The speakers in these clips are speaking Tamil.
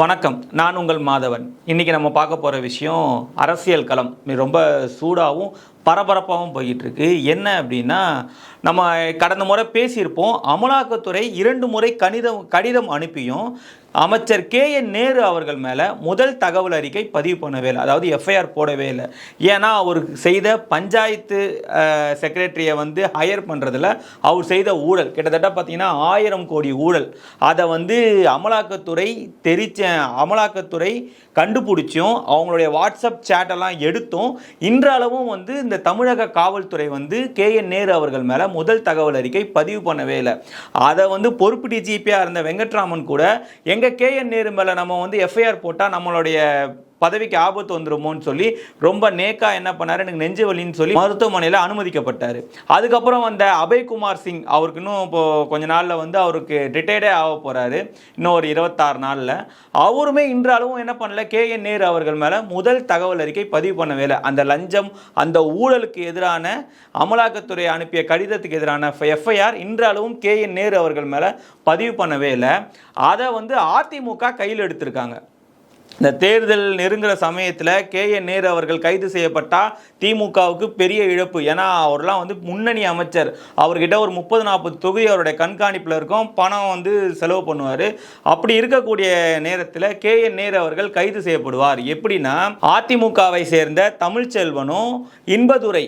வணக்கம். நான் உங்கள் மாதவன். இன்னைக்கு நம்ம பார்க்க போகிற விஷயம் அரசியல் களம். ரொம்ப சூடாகவும் பரபரப்பாகவும் போய்கிட்டுருக்கு என்ன அப்படின்னா நம்ம கடந்த முறை பேசியிருப்போம் அமலாக்கத்துறை இரண்டு முறை கணிதம் கடிதம் அனுப்பியும் அமைச்சர் கே என் நேரு அவர்கள் மேலே முதல் தகவல் அறிக்கை பதிவு பண்ணவே இல்லை. அதாவது எஃப்ஐஆர் போடவே இல்லை. ஏன்னா அவர் செய்த பஞ்சாயத்து செக்ரட்டரியை வந்து ஹையர் பண்ணுறதுல அவர் செய்த ஊழல். கிட்டத்தட்ட பார்த்தீங்கன்னா ஆயிரம் கோடி ஊழல். அதை வந்து அமலாக்கத்துறை தெரிச்ச அமலாக்கத்துறை கண்டுபிடிச்சும் அவங்களுடைய வாட்ஸ்அப் சேட்டெல்லாம் எடுத்தும் இன்றளவும் வந்து இந்த தமிழக காவல்துறை வந்து கே என் நேரு அவர்கள் மேலே முதல் தகவல் அறிக்கை பதிவு பண்ணவே இல்லை. அதை வந்து பொறுப்பு டிஜிபியாக இருந்த வெங்கட்ராமன் கூட எங்கள் கேஎன் நேரு மேலே நம்ம வந்து எஃப்ஐஆர் போட்டால் நம்மளுடைய பதவிக்கு ஆபத்து வந்துருமோன்னு சொல்லி ரொம்ப நேக்கா என்ன பண்ணாரு? எனக்கு நெஞ்சு வலின்னு சொல்லி மருத்துவமனையில் அனுமதிக்கப்பட்டார். அதுக்கப்புறம் வந்த அபய்குமார் சிங் அவருக்கு இன்னும் இப்போ கொஞ்ச நாளில் வந்து அவருக்கு ரிட்டையர்டே ஆக போகிறாரு இன்னும் ஒரு இருபத்தாறு நாளில். அவருமே இன்றளவும் என்ன பண்ணல கே என் நேரு அவர்கள் மேலே முதல் தகவல் அறிக்கை பதிவு பண்ணவே இல்லை அந்த லஞ்சம் அந்த ஊழலுக்கு எதிரான அமலாக்கத்துறை அனுப்பிய கடிதத்துக்கு எதிரான எஃப்ஐஆர் இன்றளவும் கே என் நேரு அவர்கள் மேலே பதிவு பண்ணவே இல்லை அதை வந்து அதிமுக கையில் எடுத்திருக்காங்க. இந்த தேர்தல் நெருங்குற சமயத்தில் கே என் நேரு அவர்கள் கைது செய்யப்பட்டால் திமுகவுக்கு பெரிய இழப்பு. ஏன்னா அவர்லாம் வந்து முன்னணி அமைச்சர். அவர்கிட்ட ஒரு முப்பது நாற்பது தொகுதி அவருடைய கண்காணிப்பில் இருக்கும். பணம் வந்து செலவு பண்ணுவார். அப்படி இருக்கக்கூடிய நேரத்தில் கே என் நேரு அவர்கள் கைது செய்யப்படுவார். எப்படின்னா அதிமுகவை சேர்ந்த தமிழ்ச்செல்வனும் இன்பதுரை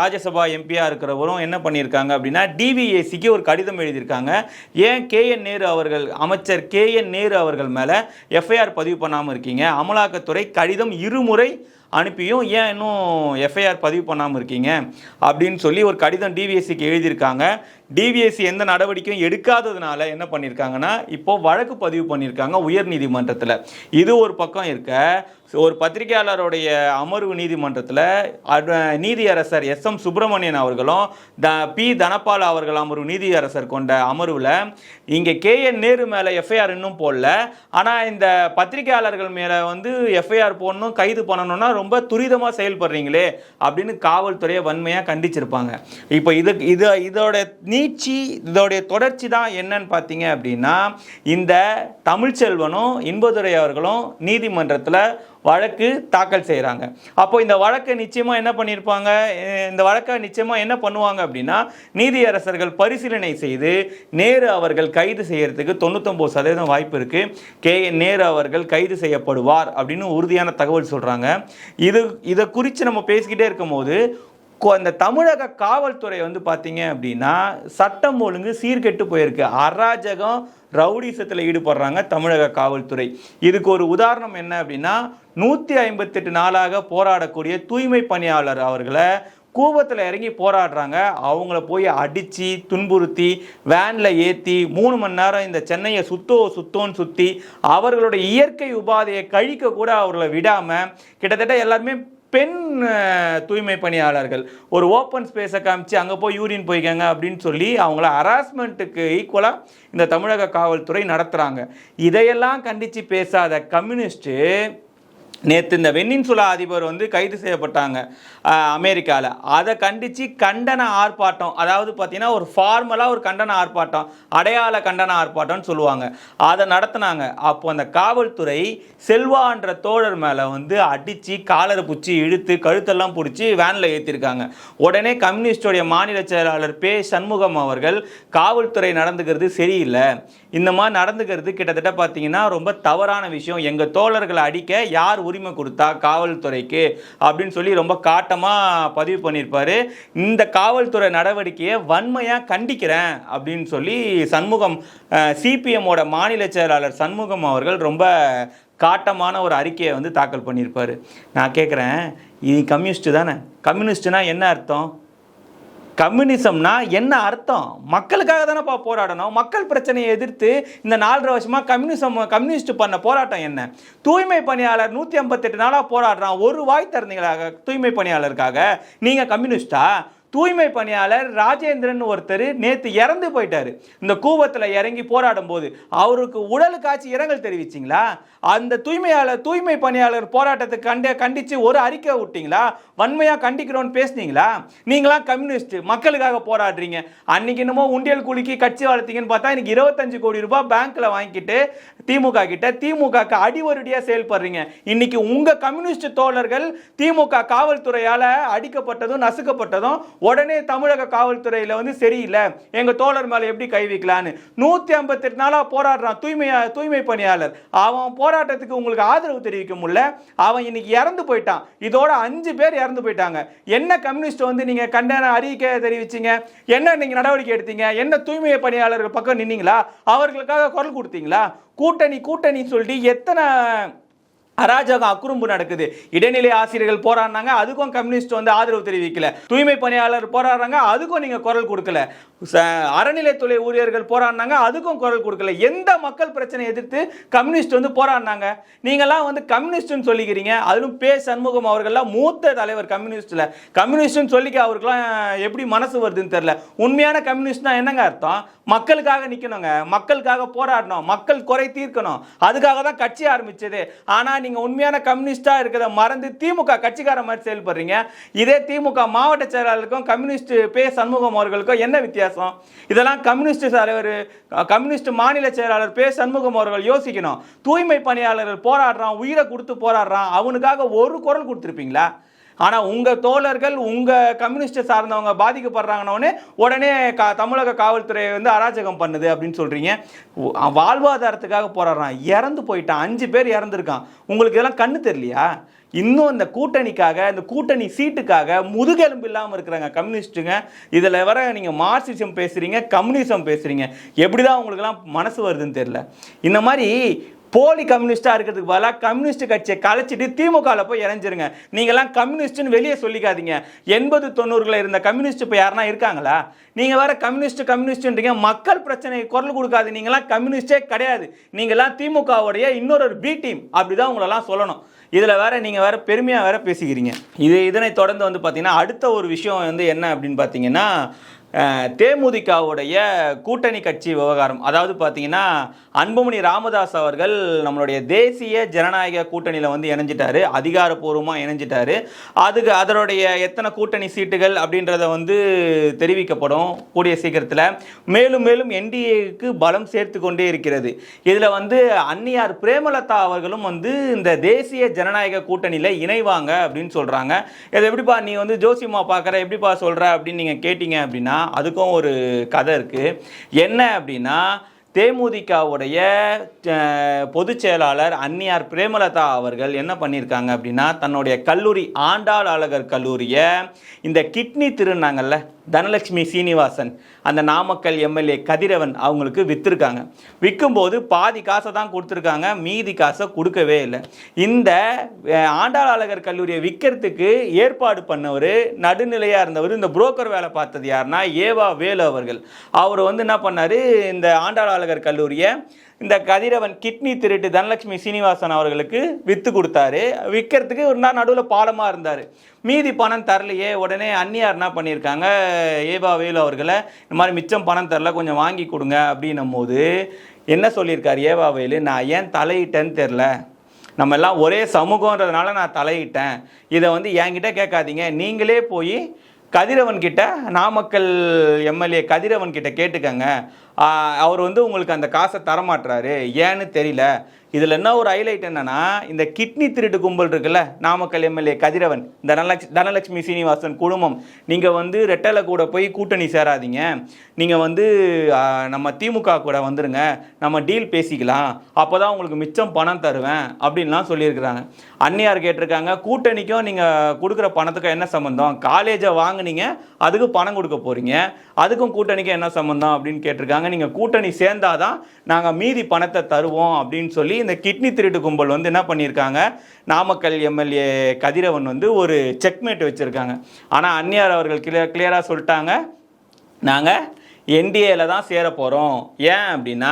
ராஜ்யசபா எம்பியாக இருக்கிறவரும் என்ன பண்ணியிருக்காங்க அப்படின்னா டிவிஏசிக்கு ஒரு கடிதம் எழுதியிருக்காங்க. ஏன் கே என் நேரு அவர்கள் அமைச்சர் கே என் நேரு அவர்கள் மேலே எஃப்ஐஆர் பதிவு பண்ணாமல் இருக்கீங்க? அமலாக்கத்துறை கடிதம் இருமுறை அனுப்பியும் ஏன் இன்னும் எஃப்ஐஆர் பதிவு பண்ணாமல் இருக்கீங்க? அப்படின்னு சொல்லி ஒரு கடிதம் டிவிஎஸ்சிக்கு எழுதியிருக்காங்க. டிவிஎஸ்சி எந்த நடவடிக்கையும் எடுக்காததுனால என்ன பண்ணியிருக்காங்கன்னா இப்போ வழக்கு பதிவு பண்ணியிருக்காங்க உயர் நீதிமன்றத்தில். இது ஒரு பக்கம் இருக்க ஒரு பத்திரிகையாளருடைய அமர்வு நீதிமன்றத்தில் நீதியரசர் எஸ் எம் சுப்பிரமணியன் அவர்களும் த பி தனபால் அவர்கள் அமர்வு நீதியரசர் கொண்ட அமர்வில் இங்கே கே என் நேரு மேலே எஃப்ஐஆர் இன்னும் போடல. ஆனால் இந்த பத்திரிகையாளர்கள் மேலே வந்து எஃப்ஐஆர் போடணும் கைது பண்ணணும்னா ரொம்ப துரிதமாக செயல்படுறீங்களே அப்படின்னு காவல்துறையை வன்மையாக கண்டிச்சிருப்பாங்க. இப்போ இது இது இதோட நீட்சி இதோடைய தொடர்ச்சி தான் என்னன்னு பார்த்தீங்க அப்படின்னா இந்த தமிழ்ச்செல்வனும் இன்பதுரை அவர்களும் நீதிமன்றத்தில் வழக்கு தாக்கல் செய்கிறாங்க அப்போ இந்த வழக்கை நிச்சயமாக என்ன பண்ணியிருப்பாங்க இந்த வழக்கை நிச்சயமாக என்ன பண்ணுவாங்க அப்படின்னா நீதியரசர்கள் பரிசீலனை செய்து நேரு அவர்கள் கைது செய்கிறதுக்கு தொண்ணூத்தொம்பது சதவீதம் வாய்ப்பு இருக்குது கே. நேரு அவர்கள் கைது செய்யப்படுவார் அப்படின்னு உறுதியான தகவல் சொல்கிறாங்க இது இதை குறித்து நம்ம பேசிக்கிட்டே இருக்கும்போது அந்த தமிழக காவல்துறை வந்து பார்த்தீங்க அப்படின்னா சட்டம் ஒழுங்கு சீர்கெட்டு போயிருக்கு. அராஜகம் ரவுடிசத்தில் ஈடுபடுறாங்க தமிழக காவல்துறை. இதுக்கு ஒரு உதாரணம் என்ன அப்படின்னா நூற்றி ஐம்பத்தெட்டு நாளாக போராடக்கூடிய தூய்மை பணியாளர் அவர்களை கூவத்தில் இறங்கி போராடுறாங்க. அவங்கள போய் அடித்து துன்புறுத்தி வேனில் ஏற்றி மூணு மணி நேரம் இந்த சென்னையை சுத்தோ சுத்தோன்னு சுற்றி அவர்களுடைய இயற்கை உபாதையை கழிக்க கூட அவர்களை விடாமல் கிட்டத்தட்ட எல்லாருமே பெண் தூய்மை பணியாளர்கள். ஒரு ஓப்பன் ஸ்பேஸை காமிச்சு அங்கே போய் யூரின் போய்க்கங்க அப்படின்னு சொல்லி அவங்கள ஹராஸ்மெண்ட்டுக்கு ஈக்குவலாக இந்த தமிழக காவல்துறை நடத்துகிறாங்க இதையெல்லாம் கண்டித்து பேசாத கம்யூனிஸ்ட்டு நேற்று இந்த வெண்ணின்சுலா அதிபர் வந்து கைது செய்யப்பட்டாங்க அமெரிக்காவில் அதை கண்டித்து கண்டன ஆர்ப்பாட்டம் அதாவது பார்த்தீங்கன்னா ஒரு ஃபார்மலாக ஒரு கண்டன ஆர்ப்பாட்டம் அடையாள கண்டன ஆர்ப்பாட்டம்னு சொல்லுவாங்க. அதை நடத்துனாங்க. அப்போ அந்த காவல்துறை செல்வான்ற தோழர் மேலே வந்து அடித்து காலரை பிடிச்சி இழுத்து கழுத்தெல்லாம் பிடிச்சி வேனில் ஏற்றிருக்காங்க உடனே கம்யூனிஸ்டோடைய மாநில செயலாளர் பே சண்முகம் அவர்கள் காவல்துறை நடந்துக்கிறது சரியில்லை. இந்த மாதிரி நடந்துக்கிறது கிட்டத்தட்ட பார்த்தீங்கன்னா ரொம்ப தவறான விஷயம். எங்கள் தோழர்களை அடிக்க யார் உரிமை கொடுத்தா காவல்துறைக்கு அப்படின்னு சொல்லி ரொம்ப காட்டமாக பதிவு பண்ணியிருப்பாரு. இந்த காவல்துறை நடவடிக்கையை வன்மையாக கண்டிக்கிறேன் அப்படின்னு சொல்லி சண்முகம் சிபிஎம்மோட மாநில செயலாளர் சண்முகம் அவர்கள் ரொம்ப காட்டமான ஒரு அறிக்கையை வந்து தாக்கல் பண்ணியிருப்பார். நான் கேட்குறேன் இது கம்யூனிஸ்ட்டு தானே? கம்யூனிஸ்ட்டுனா என்ன அர்த்தம்? கம்யூனிசம்னா என்ன அர்த்தம்? மக்களுக்காக தானேப்பா போராடணும்? மக்கள் பிரச்சனையை எதிர்த்து இந்த நாலரை வருஷமாக கம்யூனிசம் கம்யூனிஸ்ட் பண்ண போராட்டம் என்ன? தூய்மை பணியாளர் நூற்றி ஐம்பத்தெட்டு நாளாக போராடுறான். ஒரு வாய் திறந்தீங்களாக? தூய்மை பணியாளருக்காக. நீங்கள் கம்யூனிஸ்டா? தூய்மை பணியாளர் ராஜேந்திரன் ஒருத்தர் நேத்து இறந்து போயிட்டாரு. இந்த கூவத்தில் இறங்கி போராடும் போது அவருக்கு உடலுக்காச்சு இரங்கல் தெரிவிச்சிங்களா? அந்த தூய்மையாளர் தூய்மை பணியாளர் போராட்டத்தை கண்ட கண்டித்து ஒரு அறிக்கை விட்டீங்களா? வன்மையாக கண்டிக்கிறோன்னு பேசுனீங்களா? நீங்களாம் கம்யூனிஸ்ட் மக்களுக்காக போராடுறீங்க. அன்னைக்கு என்னமோ உண்டியல் குலுக்கி கட்சி வளர்த்தீங்கன்னு பார்த்தா இன்னைக்கு இருபத்தஞ்சு கோடி ரூபாய் பேங்க்கில் வாங்கிட்டு திமுக கிட்ட திமுகக்கு அடிவருடியாக செயல்படுறீங்க. இன்னைக்கு உங்கள் கம்யூனிஸ்ட் தோழர்கள் திமுக காவல்துறையால் அடிக்கப்பட்டதும் நசுக்கப்பட்டதும் உடனே தமிழக காவல்துறையில் வந்து சரியில்லை. எங்கள் தோழர் மேலே எப்படி கை வைக்கலான்னு? நூற்றி ஐம்பத்தி எட்டு போராடுறான் தூய்மையா தூய்மை பணியாளர். அவன் போராட்டத்துக்கு உங்களுக்கு ஆதரவு தெரிவிக்க முடியல. அவன் இன்னைக்கு இறந்து போயிட்டான். இதோட அஞ்சு பேர் இறந்து போயிட்டாங்க. என்ன கம்யூனிஸ்ட் வந்து நீங்கள் கண்டன அறிக்கை தெரிவிச்சீங்க? என்ன நீங்கள் நடவடிக்கை எடுத்தீங்க? என்ன தூய்மை பணியாளர்கள் பக்கம் நின்னீங்களா? அவர்களுக்காக குரல் கொடுத்தீங்களா? கூட்டணி கூட்டணி சொல்லிட்டு எத்தனை அராஜகம் அக்குறும்பு நடக்குது. இடைநிலை ஆசிரியர்கள் போராடினாங்க அதுக்கும் கம்யூனிஸ்ட் வந்து ஆதரவு தெரிவிக்கல. தூய்மை பணியாளர் போராடுறாங்க அதுக்கும் நீங்க குரல் கொடுக்கல. ச- அறநிலைத்துறை ஊழியர்கள் போராடினாங்க அதுக்கும் குரல் கொடுக்கல. எந்த மக்கள் பிரச்சனை எதிர்த்து கம்யூனிஸ்ட் வந்து போராடினாங்க? நீங்கெல்லாம் வந்து கம்யூனிஸ்ட்னு சொல்லிக்கிறீங்க. அதிலும் பே சண்முகம் அவர்கள்லாம் மூத்த தலைவர் கம்யூனிஸ்டில். கம்யூனிஸ்ட்னு சொல்லிக்க அவருக்கெல்லாம் எப்படி மனசு வருதுன்னு தெரியல. உண்மையான கம்யூனிஸ்ட்னா என்னங்க அர்த்தம்? மக்களுக்காக நிற்கணுங்க மக்களுக்காக போராடணும். மக்கள் குறை தீர்க்கணும். அதுக்காக தான் கட்சி ஆரம்பிச்சது. ஆனால் நீங்க உண்மையான கம்யூனிஸ்டா இருக்கிறத மறந்து திமுக கட்சிக்கார மாதிரி செயல்படுறீங்க. இதே திமுக மாவட்ட செயலாளருக்கும் கம்யூனிஸ்ட் பே சண்முகம் அவர்களுக்கும் என்ன வித்தியாசம்? இதெல்லாம் கம்யூனிஸ்ட் தலைவர் கம்யூனிஸ்ட் மாநில செயலாளர் பே சண்முகம் அவர்கள் யோசிக்கணும். தூய்மை பணியாளர்கள் போராடுறான் உயிரை கொடுத்து போராடுறான் அவனுக்காக ஒரு குரல் கொடுத்துருப்பீங்களா? ஆனால் உங்கள் தோழர்கள் உங்கள் கம்யூனிஸ்ட் சார்ந்தவங்க பாதிக்கப்படுறாங்கன்னொடனே உடனே கா தமிழக காவல்துறை வந்து அராஜகம் பண்ணுது அப்படின்னு சொல்கிறீங்க வாழ்வாதாரத்துக்காக போராடுறான். இறந்து போயிட்டான். அஞ்சு பேர் இறந்துருக்கான். உங்களுக்கு இதெல்லாம் கண்ணு தெரியலையா? இன்னும் இந்த கூட்டணிக்காக இந்த கூட்டணி சீட்டுக்காக முதுகெலும்பு இல்லாமல் இருக்கிறாங்க கம்யூனிஸ்ட்டுங்க. இதில் வர நீங்கள் மார்க்சிசம் பேசுகிறீங்க கம்யூனிசம் பேசுகிறீங்க எப்படி தான் உங்களுக்கெல்லாம் மனசு வருதுன்னு தெரில இந்த மாதிரி போலி கம்யூனிஸ்டாக இருக்கிறதுக்கு பதிலாக கம்யூனிஸ்ட் கட்சியை கலைச்சிட்டு திமுகவில் போய் இணைஞ்சிருங்க. நீங்கள்லாம் கம்யூனிஸ்ட்னு வெளியே சொல்லிக்காதீங்க. எண்பது தொண்ணூறுகளில் இருந்த கம்யூனிஸ்ட் இப்போ யாருனா இருக்காங்களா? நீங்கள் வேறு கம்யூனிஸ்ட் கம்யூனிஸ்ட்ன்றீங்க. மக்கள் பிரச்சனை குரல் கொடுக்காது. நீங்களாம் கம்யூனிஸ்டே கிடையாது. நீங்களாம் திமுகவுடைய இன்னொரு பி டீம் அப்படி தான் உங்களெல்லாம் சொல்லணும். இதில் வேற நீங்கள் வேற பெருமையாக வேற பேசிக்கிறீங்க. இது இதனை தொடர்ந்து வந்து பார்த்தீங்கன்னா அடுத்த ஒரு விஷயம் வந்து என்ன அப்படின்னு பார்த்தீங்கன்னா தேமுதிகவுடைய கூட்டணி கட்சி விவகாரம். அதாவது பார்த்தீங்கன்னா அன்புமணி ராமதாஸ் அவர்கள் நம்மளுடைய தேசிய ஜனநாயக கூட்டணியில் வந்து இணைஞ்சிட்டாரு. அதிகாரப்பூர்வமாக இணைஞ்சிட்டாரு. அதுக்கு அதனுடைய எத்தனை கூட்டணி சீட்டுகள் அப்படின்றத வந்து தெரிவிக்கப்படும் கூடிய சீக்கிரத்தில். மேலும் மேலும் என்டிஏக்கு பலம் சேர்த்து கொண்டே இருக்கிறது. இதில் வந்து அன்னியார் பிரேமலதா அவர்களும் வந்து இந்த தேசிய ஜனநாயக கூட்டணியில் இணைவாங்க அப்படின்னு சொல்கிறாங்க இதை எப்படிப்பா நீ வந்து ஜோசியம்மா பார்க்குற எப்படிப்பா சொல்கிற அப்படின்னு நீங்கள் கேட்டிங்க அப்படின்னா அதுக்கும் ஒரு கதை இருக்குது என்ன அப்படின்னா தேமுதிகவுடைய பொதுச் செயலாளர் அன்னியார் பிரேமலதா அவர்கள் என்ன பண்ணியிருக்காங்க அப்படின்னா தன்னுடைய கல்லூரி ஆண்டாள் அழகர் கல்லூரியை இந்த கிட்னி திருநாங்கல்ல தனலட்சுமி சீனிவாசன் அந்த நாமக்கல் எம்எல்ஏ கதிரவன் அவங்களுக்கு விற்றுருக்காங்க விற்கும்போது பாதி காசை தான் கொடுத்துருக்காங்க மீதி காசை கொடுக்கவே இல்லை. இந்த ஆண்டாள் அழகர் கல்லூரியை விற்கிறதுக்கு ஏற்பாடு பண்ணவர் நடுநிலையாக இருந்தவர் இந்த புரோக்கர் வேலை பார்த்தது யாருன்னா ஏவா வேலு அவர்கள். அவர் வந்து என்ன பண்ணார் இந்த ஆண்டாள் அழகர் கல்லூரியை இந்த கதிரவன் கிட்னி திருட்டு தனலட்சுமி சீனிவாசன் அவர்களுக்கு விற்று கொடுத்தாரு. விற்கிறதுக்கு ஒரு நாள் நடுவில் பாலமாக இருந்தார். மீதி பணம் தரலையே உடனே அந்நியார் என்ன பண்ணியிருக்காங்க? ஏபா வேலு அவர்களை இந்த மாதிரி மிச்சம் பணம் தரல கொஞ்சம் வாங்கி கொடுங்க அப்படின்னும் போது என்ன சொல்லியிருக்கார்? ஏவா வேலு நான் ஏன் தலையிட்டேன்னு தெரில நம்ம எல்லாம் ஒரே சமூகன்றதுனால நான் தலையிட்டேன். இதை வந்து என்கிட்ட கேட்காதீங்க. நீங்களே போய் கதிரவன் கிட்ட நாமக்கல் எம்எல்ஏ கதிரவன் கிட்ட கேட்டுக்கங்க. அவர் வந்து உங்களுக்கு அந்த காசை தரமாட்டுறாரு ஏன்னு தெரியல. இதில் என்ன ஒரு ஹைலைட் என்னன்னா இந்த கிட்னி திருட்டு கும்பல் இருக்குல்ல நாமக்கல் எம்எல்ஏ கதிரவன் தனலக்ஷ் தனலட்சுமி சீனிவாசன் குழுமம் நீங்கள் வந்து ரெட்டலை கூட போய் கூட்டணி சேராதீங்க. நீங்கள் வந்து நம்ம திமுக கூட வந்துருங்க. நம்ம டீல் பேசிக்கலாம். அப்போ தான் உங்களுக்கு மிச்சம் பணம் தருவேன் அப்படின்லாம் சொல்லியிருக்கிறாங்க. அன்னியார் கேட்டிருக்காங்க கூட்டணிக்கும் நீங்கள் கொடுக்குற பணத்துக்கும் என்ன சம்மந்தம் காலேஜை வாங்குனீங்க அதுக்கு பணம் கொடுக்க போகிறீங்க அதுக்கும் கூட்டணிக்கும் என்ன சம்மந்தம் அப்படின்னு கேட்டிருக்காங்க. நீங்கள் கூட்டணி சேர்ந்தாதான் நாங்கள் மீதி பணத்தை தருவோம் அப்படின்னு சொல்லி இந்த கிட்னி திருட்டு கும்பல் வந்து என்ன பண்ணியிருக்காங்க? நாமக்கல் எம்எல்ஏ கதிரவன் வந்து ஒரு செக்மேட் வச்சுருக்காங்க. ஆனால் அந்நியார் அவர்கள் கிளியர் கிளியராக சொல்லிட்டாங்க. நாங்கள் என்டிஏல தான் சேர போகிறோம் ஏன் அப்படின்னா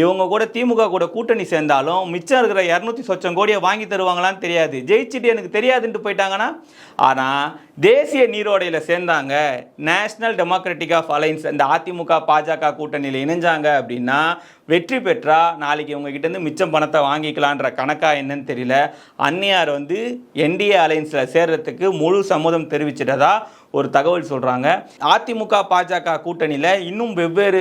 இவங்க கூட திமுக கூட கூட்டணி சேர்ந்தாலும் மிச்சம் இருக்கிற இரநூத்தி சொச்சம் கோடியை வாங்கி தருவாங்களான்னு தெரியாது. ஜெயிச்சுட்டு எனக்கு தெரியாதுன்ட்டு போயிட்டாங்கன்னா ஆனால் தேசிய நீரோடையில் சேர்ந்தாங்க நேஷனல் டெமோக்ராட்டிக் ஆஃப் அலைன்ஸ் இந்த அதிமுக பாஜக கூட்டணியில் இணைஞ்சாங்க அப்படின்னா வெற்றி பெற்றா நாளைக்கு இவங்க மிச்சம் பணத்தை வாங்கிக்கலான்ற கணக்கா என்னன்னு தெரியல. அந்நியார் வந்து என்டிஏ அலைன்ஸில் சேர்றதுக்கு முழு சம்மதம் தெரிவிச்சிட்டதா? ஒரு தகவல் சொல்கிறாங்க அதிமுக பாஜக கூட்டணியில் இன்னும் வெவ்வேறு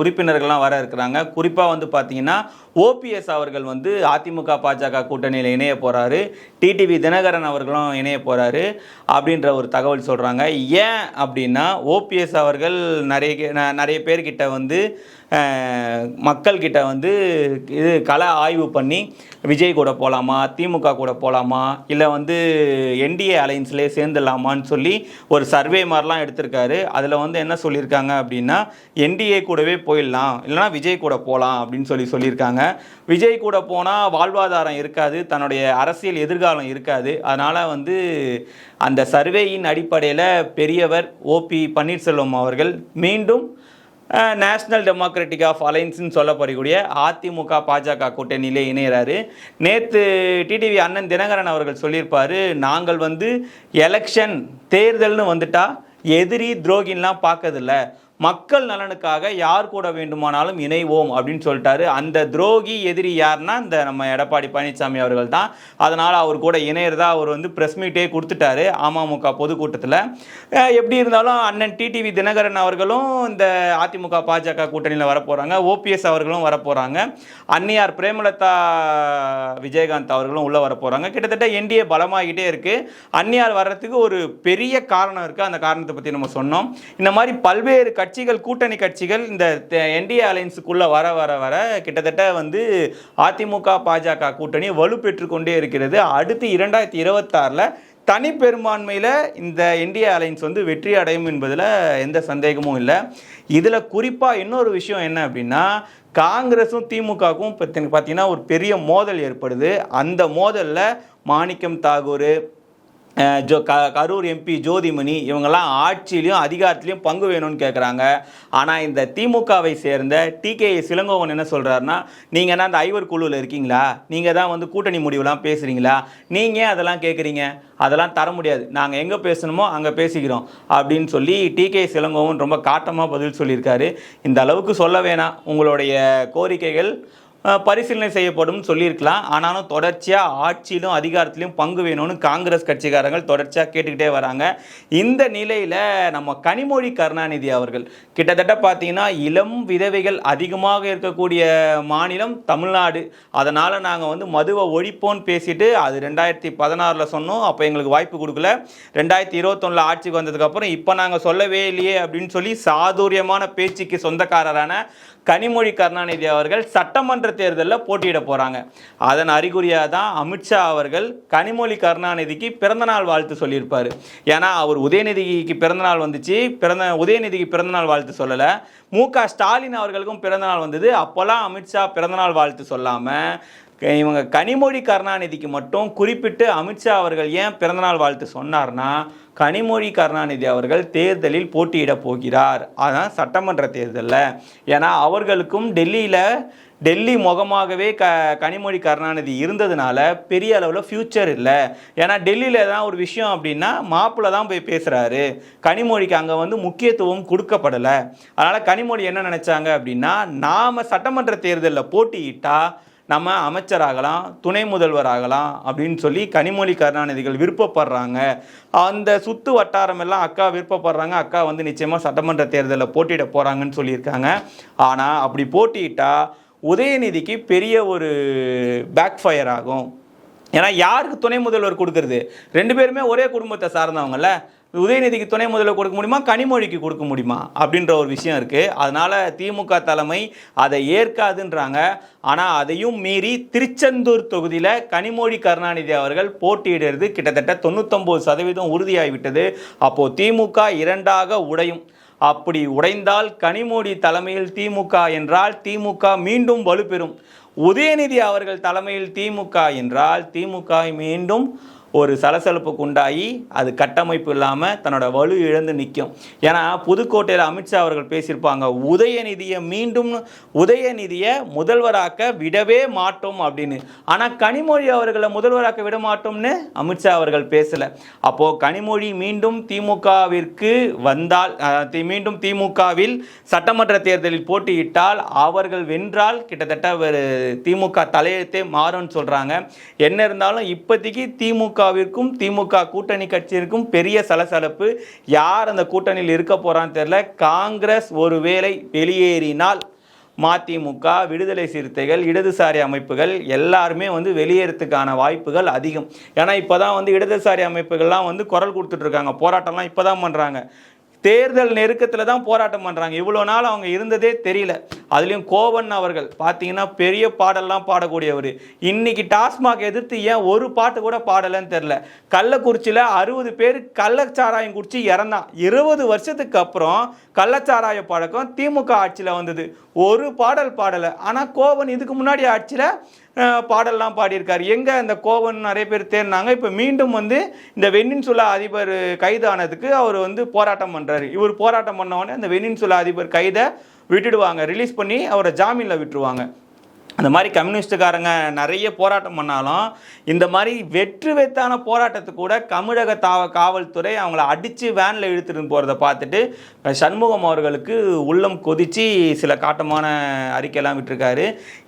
உறுப்பினர்கள்லாம் வர இருக்கிறாங்க. குறிப்பாக வந்து பார்த்தீங்கன்னா ஓபிஎஸ் அவர்கள் வந்து அதிமுக பாஜக கூட்டணியில் இணைய போகிறாரு டிடிவி தினகரன் அவர்களும் இணைய போகிறாரு அப்படின்ற ஒரு தகவல் சொல்கிறாங்க ஏன் அப்படின்னா ஓபிஎஸ் அவர்கள் நிறைய கே- ந- நிறைய பேர்கிட்ட வந்து மக்கள்கிட்ட வந்து இது கள ஆய்வு பண்ணி விஜய் கூட போகலாமா திமுக கூட போகலாமா இல்லை வந்து என்டிஏ அலைன்ஸ்லேயே சேர்ந்துடலாமான்னு சொல்லி ஒரு சர்வே மாதிரிலாம் எடுத்திருக்காரு. அதில் வந்து என்ன சொல்லியிருக்காங்க அப்படின்னா என்டிஏ கூடவே போயிடலாம் இல்லைனா விஜய் கூட போகலாம் அப்படின்னு சொல்லி சொல்லியிருக்காங்க. விஜய் கூட போனால் வாழ்வாதாரம் இருக்காது தன்னுடைய அரசியல் எதிர்காலம் இருக்காது. அதனால் வந்து அந்த சர்வேயின் அடிப்படையில் பெரியவர் ஓபி பன்னீர்செல்வம் அவர்கள் மீண்டும் நேஷ்னல் டெமோக்ராட்டிக் ஆஃப் அலைன்ஸ்னு சொல்லப்படக்கூடிய அதிமுக பாஜக கூட்டணியிலே இணையிறாரு. நேற்று டிடிவி அண்ணன் தினகரன் அவர்கள் சொல்லியிருப்பார் நாங்கள் வந்து எலெக்ஷன் தேர்தல்னு வந்துட்டா எதிரி துரோகின்லாம் பார்க்கறதில்ல. மக்கள் நலனுக்காக யார் கூட வேண்டுமானாலும் இணைவோம் அப்படின்னு சொல்லிட்டாரு. அந்த துரோகி எதிரி யாருன்னா இந்த நம்ம எடப்பாடி பழனிசாமி அவர்கள் தான். அதனால் அவர் கூட இணையிறதா அவர் வந்து ப்ரெஸ் மீட்டே கொடுத்துட்டாரு அமமுக பொதுக்கூட்டத்தில். எப்படி இருந்தாலும் அண்ணன் டிடிவி தினகரன் அவர்களும் இந்த அதிமுக பாஜக கூட்டணியில் வரப்போகிறாங்க ஓபிஎஸ் அவர்களும் வரப்போகிறாங்க அன்னியார் பிரேமலதா விஜயகாந்த் அவர்களும் உள்ளே வரப்போகிறாங்க கிட்டத்தட்ட என்டிஏ பலமாகிட்டே இருக்குது அன்னியார் வர்றதுக்கு ஒரு பெரிய காரணம் இருக்குது அந்த காரணத்தை பற்றி நம்ம சொன்னோம். இந்த மாதிரி பல்வேறு கட்சிகள் கூட்டணி கட்சிகள் இந்த என்டிஏ அலைன்ஸுக்குள்ளே வர வர வர கிட்டத்தட்ட வந்து அதிமுக பாஜக கூட்டணி வலுப்பெற்று கொண்டே இருக்கிறது. அடுத்து இரண்டாயிரத்தி இருபத்தாறில் தனி பெரும்பான்மையில் இந்த இந்தியா அலைன்ஸ் வந்து வெற்றி அடையும் என்பதில் எந்த சந்தேகமும் இல்லை. இதில் குறிப்பாக இன்னொரு விஷயம் என்ன அப்படின்னா காங்கிரஸும் திமுகவுக்கும் பார்த்தீங்கன்னா ஒரு பெரிய மோதல் ஏற்படுது. அந்த மோதலில் மாணிக்கம் தாகூர் ஜோ க கரூர் எம்பி ஜோதிமணி இவங்கெல்லாம் ஆட்சியிலையும் அதிகாரத்திலையும் பங்கு வேணும்னு கேட்குறாங்க ஆனால் இந்த திமுகவை சேர்ந்த டிகே சிலங்கோவன் என்ன சொல்கிறாருன்னா நீங்கள் என்ன அந்த ஐவர் குழுவில் இருக்கீங்களா? நீங்கள் தான் வந்து கூட்டணி முடிவுலாம் பேசுகிறீங்களா நீங்கள் ஏன் அதெல்லாம் கேட்குறீங்க அதெல்லாம் தர முடியாது. நாங்கள் எங்கே பேசணுமோ அங்கே பேசிக்கிறோம். அப்படின்னு சொல்லி டிகே சிலங்கோவன் ரொம்ப காட்டமாக பதில் சொல்லியிருக்காரு. இந்த அளவுக்கு சொல்ல வேணாம். உங்களுடைய கோரிக்கைகள் பரிசீலனை செய்யப்படும் சொல்லியிருக்கலாம். ஆனாலும் தொடர்ச்சியாக ஆட்சியிலும் அதிகாரத்திலையும் பங்கு வேணும்னு காங்கிரஸ் கட்சிக்காரங்கள் தொடர்ச்சியாக கேட்டுக்கிட்டே வராங்க. இந்த நிலையில் நம்ம கனிமொழி கருணாநிதி அவர்கள் கிட்டத்தட்ட பார்த்தீங்கன்னா இளம் விதவைகள் அதிகமாக இருக்கக்கூடிய மாநிலம் தமிழ்நாடு. அதனால் நாங்கள் வந்து மதுவை ஒழிப்போன்னு பேசிட்டு அது ரெண்டாயிரத்தி பதினாறில் சொன்னோம். அப்போ எங்களுக்கு வாய்ப்பு கொடுக்கல. ரெண்டாயிரத்தி இருபத்தொன்னில் ஆட்சிக்கு வந்ததுக்கப்புறம் இப்போ நாங்கள் சொல்லவே இல்லையே அப்படின்னு சொல்லி சாதுரியமான பேச்சுக்கு சொந்தக்காரரான கனிமொழி கருணாநிதி அவர்கள் சட்டமன்ற தேர்தலில் போட்டியிட போகிறாங்க அதன் அறிகுறியாக தான் அமித்ஷா அவர்கள் கனிமொழி கருணாநிதிக்கு பிறந்தநாள் வாழ்த்து சொல்லியிருப்பார். ஏன்னா அவர் உதயநிதிக்கு பிறந்தநாள் வந்துச்சு. பிறந்த உதயநிதிக்கு பிறந்தநாள் வாழ்த்து சொல்லலை. மு க ஸ்டாலின் அவர்களுக்கும் பிறந்தநாள் வந்தது. அப்போல்லாம் அமித்ஷா பிறந்தநாள் வாழ்த்து சொல்லாமல் இவங்க கனிமொழி கருணாநிதிக்கு மட்டும் குறிப்பிட்டு அமித்ஷா அவர்கள் ஏன் பிறந்தநாள் வாழ்த்து சொன்னார்னா கனிமொழி கருணாநிதி அவர்கள் தேர்தலில் போட்டியிடப் போகிறார். அதான் சட்டமன்ற தேர்தலில். ஏன்னா அவர்களுக்கும் டெல்லியில் டெல்லி முகமாகவே க கனிமொழி கருணாநிதி இருந்ததுனால பெரிய அளவில் ஃப்யூச்சர் இல்லை. ஏன்னா டெல்லியில் தான் ஒரு விஷயம் அப்படின்னா மாப்பிள்ளை தான் போய் பேசுகிறாரு கனிமொழிக்கு அங்கே வந்து முக்கியத்துவம் கொடுக்கப்படலை. அதனால் கனிமொழி என்ன நினச்சாங்க அப்படின்னா நாம் சட்டமன்ற தேர்தலில் போட்டியிட்டால் நம்ம அமைச்சராகலாம் துணை முதல்வராகலாம் அப்படின்னு சொல்லி கனிமொழி கருணாநிதிகள் விருப்பப்படுறாங்க. அந்த சுத்து வட்டாரம் எல்லாம் அக்கா விருப்பப்படுறாங்க. அக்கா வந்து நிச்சயமாக சட்டமன்ற தேர்தலில் போட்டியிட போகிறாங்கன்னு சொல்லியிருக்காங்க. ஆனால் அப்படி போட்டியிட்டால் உதயநிதிக்கு பெரிய ஒரு பேக் ஃபயர் ஆகும். ஏன்னா யாருக்கு துணை முதல்வர் கொடுக்கறது? ரெண்டு பேருமே ஒரே குடும்பத்தை சார்ந்தவங்கல்ல. உதயநிதிக்கு துணை முதல்வர் கொடுக்க முடியுமா? கனிமொழிக்கு கொடுக்க முடியுமா? அப்படின்ற ஒரு விஷயம் இருக்குது அதனால் திமுக தலைமை அதை ஏற்காதுன்றாங்க. ஆனால் அதையும் மீறி திருச்செந்தூர் தொகுதியில் கனிமொழி கருணாநிதி அவர்கள் போட்டியிடுறது கிட்டத்தட்ட தொண்ணூத்தொம்பது சதவீதம் உறுதியாகிவிட்டது. அப்போது திமுக இரண்டாக உடையும். அப்படி உடைந்தால் கனிமொழி தலைமையில் திமுக என்றால் திமுக மீண்டும் வலுப்பெறும். உதயநிதி அவர்கள் தலைமையில் திமுக என்றால் திமுக மீண்டும் ஒரு சலசலப்புக்கு உண்டாகி அது கட்டமைப்பு இல்லாமல் தன்னோட வலு இழந்து நிற்கும் ஏன்னா புதுக்கோட்டையில் அமித்ஷா அவர்கள் பேசியிருப்பாங்க உதயநிதியை மீண்டும் உதயநிதியை முதல்வராக்க விடவே மாட்டோம் அப்படின்னு. ஆனால் கனிமொழி அவர்களை முதல்வராக்க விட மாட்டோம்னு அமித்ஷா அவர்கள் பேசலை. அப்போது கனிமொழி மீண்டும் திமுகவிற்கு வந்தால் மீண்டும் திமுகவில் சட்டமன்ற தேர்தலில் போட்டியிட்டால் அவர்கள் வென்றால் கிட்டத்தட்ட ஒரு திமுக தலையெழுத்தே மாறும்னு சொல்கிறாங்க என்ன இருந்தாலும் இப்போதைக்கு திமுகவிற்கும் திமுக கூட்டணி கட்சியிற்கும் பெரிய சலசலப்பு. யார் அந்த கூட்டணியில் இருக்க போகிறான்னு தெரில காங்கிரஸ் ஒருவேளை வெளியேறினால் மதிமுக விடுதலை சிறுத்தைகள் இடதுசாரி அமைப்புகள் எல்லாருமே வந்து வெளியேறதுக்கான வாய்ப்புகள் அதிகம். ஏன்னா இப்போ தான் வந்து இடதுசாரி அமைப்புகள்லாம் வந்து குரல் கொடுத்துட்ருக்காங்க போராட்டம்லாம் இப்போ தான் பண்ணுறாங்க தேர்தல் நெருக்கத்தில் தான் போராட்டம் பண்ணுறாங்க இவ்வளோ நாள் அவங்க இருந்ததே தெரியல. அதுலேயும் கோவன் அவர்கள் பார்த்தீங்கன்னா பெரிய பாடல்லாம் பாடக்கூடியவர். இன்னைக்கு டாஸ்மாக் எதிர்த்து ஏன் ஒரு பாட்டு கூட பாடலைன்னு தெரில கள்ளக்குறிச்சியில் அறுபது பேர் கள்ளச்சாராயம் குடிச்சு இறந்தான். இருபது வருஷத்துக்கு அப்புறம் கள்ளச்சாராய பழக்கம் திமுக ஆட்சியில் வந்தது. ஒரு பாடல் பாடலை. ஆனால் கோவன் இதுக்கு முன்னாடி ஆட்சியில் பாடல்லாம் பாடியிருக்கார். எங்கே அந்த கோவன் நிறைய பேர் தேர்னாங்க இப்போ மீண்டும் வந்து இந்த வெண்ணின்சுலா அதிபர் கைதானதுக்கு அவர் வந்து போராட்டம் பண்ணுறாரு இவர் போராட்டம் பண்ண உடனே அந்த வெண்ணின்சுலா அதிபர் கைதை விட்டுடுவாங்க. ரிலீஸ் பண்ணி அவரை ஜாமீனில் விட்டுருவாங்க. அந்த மாதிரி கம்யூனிஸ்டுக்காரங்க நிறைய போராட்டம் பண்ணாலும் இந்த மாதிரி வெற்று வெத்தான போராட்டத்துக்கு கூட தமிழக தாவ காவல்துறை அவங்கள அடித்து வேனில் இழுத்துட்டு போகிறத பார்த்துட்டு சண்முகம் அவர்களுக்கு உள்ளம் கொதித்து சில காட்டமான அறிக்கையெல்லாம் விட்டுருக்காரு.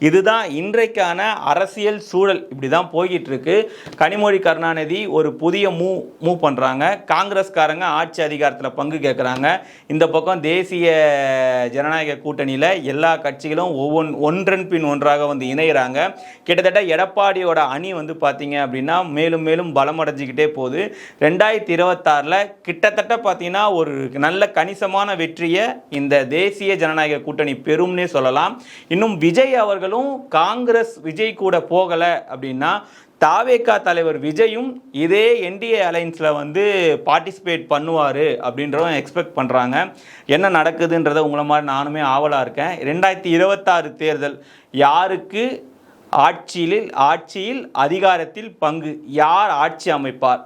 இதுதான் இன்றைக்கான அரசியல் சூழல். இப்படி தான் போய்கிட்டுருக்கு. கனிமொழி கருணாநிதி ஒரு புதிய மூ மூவ் பண்ணுறாங்க காங்கிரஸ்காரங்க ஆட்சி அதிகாரத்தில் பங்கு கேட்குறாங்க இந்த பக்கம் தேசிய ஜனநாயக கூட்டணியில் எல்லா கட்சிகளும் ஒவ்வொன் ஒன்றன் பின் ஒன்றாக வந்து இணைகிறாங்க கிட்டத்தட்ட எடப்பாடியோட அணி வந்து பார்த்தீங்க அப்படின்னா மேலும் மேலும் பலமடைஞ்சிக்கிட்டே போகுது. ரெண்டாயிரத்தி இருபத்தாறில் கிட்டத்தட்ட பார்த்தீங்கன்னா ஒரு நல்ல கணிசமான வெற்றியை இந்த தேசிய ஜனநாயக கூட்டணி பெறும்னே சொல்லலாம். இன்னும் விஜய் அவர்களும் காங்கிரஸ் விஜய் கூட போகலை அப்படின்னா தாவேகா தலைவர் விஜயும் இதே என்டிஏ அலைன்ஸில் வந்து பார்ட்டிசிபேட் பண்ணுவார் அப்படின்றதும் எக்ஸ்பெக்ட் பண்ணுறாங்க என்ன நடக்குதுன்றதை உங்களை மாதிரி நானுமே ஆவலாக இருக்கேன். ரெண்டாயிரத்தி இருபத்தாறு தேர்தல் யாருக்கு ஆட்சியில் ஆட்சியில் அதிகாரத்தில் பங்கு யார் ஆட்சி அமைப்பார்?